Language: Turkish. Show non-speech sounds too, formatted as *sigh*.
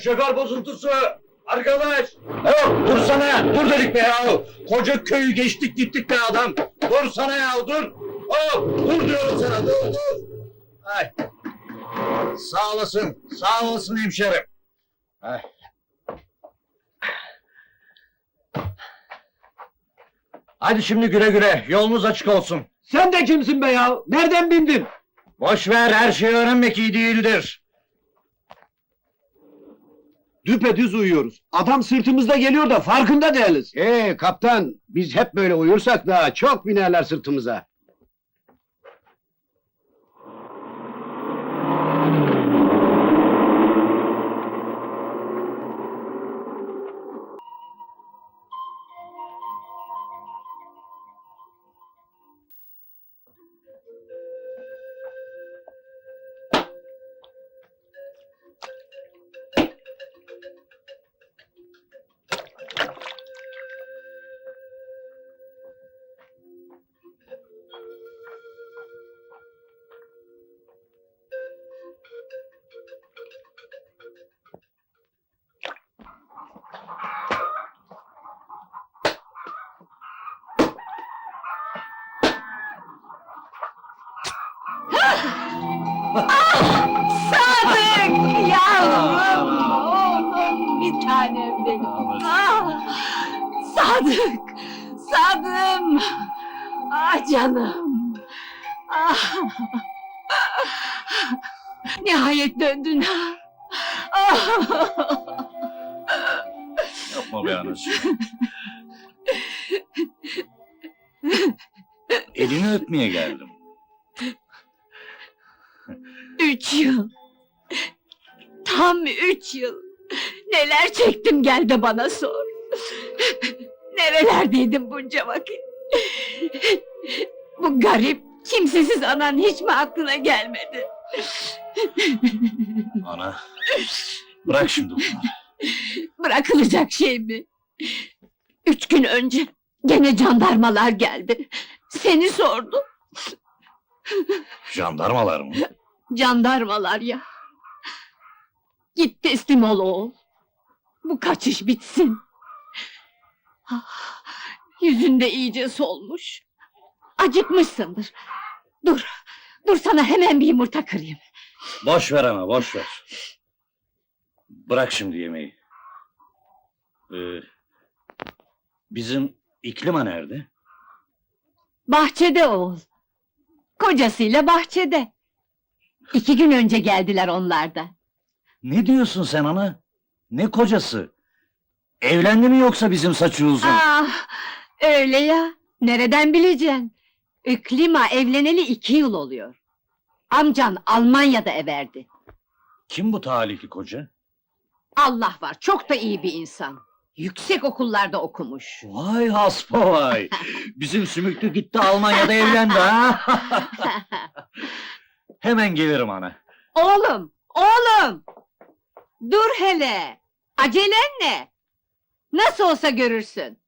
şoför bozuntusu! Arkadaş! Yok dursana! Dur dedik be ya! Koca köyü geçtik gittik be adam! Dursana ya dur! Hop! Dur diyorum sana dur dur! Ay. Sağ olasın, sağ olasın hemşerim. Ay. Hadi şimdi güle güle, yolunuz açık olsun. Sen de kimsin be ya? Nereden bindin? Boş ver, her şeyi öğrenmek iyi değildir. Düpedüz uyuyoruz. Adam sırtımızda geliyor da farkında değiliz. Ee kaptan, biz hep böyle uyursak da çok binerler sırtımıza. Sadık! Yavrum! Oğlum! Bir tanem benim. Ah! Sadık! Sadım! Ah canım! Ah! Nihayet döndün ha! Ah! Yapma be anacığım. *laughs* Elini öpmeye geldim. Üç yıl! Tam üç yıl! Neler çektim gel de bana sor! Nerelerdeydin bunca vakit? Bu garip, kimsesiz anan hiç mi aklına gelmedi? Ana, bırak şimdi bunları. Bırakılacak şey mi? Üç gün önce gene jandarmalar geldi. Seni sordu. Jandarmalar mı? Jandarmalar ya. Git teslim ol oğul. Bu kaçış bitsin. Ah, Yüzünde iyice solmuş. Acıkmışsındır. Dur, dur sana hemen bir yumurta kırayım. Boş ver ana, boş ver. Bırak şimdi yemeği. Ee, bizim iklima nerede? Bahçede oğul. Kocasıyla bahçede. İki gün önce geldiler onlar da. Ne diyorsun sen ana? Ne kocası? Evlendi mi yoksa bizim saçı uzun? Ah, öyle ya. Nereden bileceksin? Üklima evleneli iki yıl oluyor. Amcan Almanya'da everdi. Kim bu talihli koca? Allah var, çok da iyi bir insan. Yüksek okullarda okumuş. Vay haspa vay! *laughs* Bizim sümüklü gitti Almanya'da evlendi ha! *laughs* Hemen gelirim ana. oğlum, oğlum! Dur hele! Acelen ne? Nasıl olsa görürsün.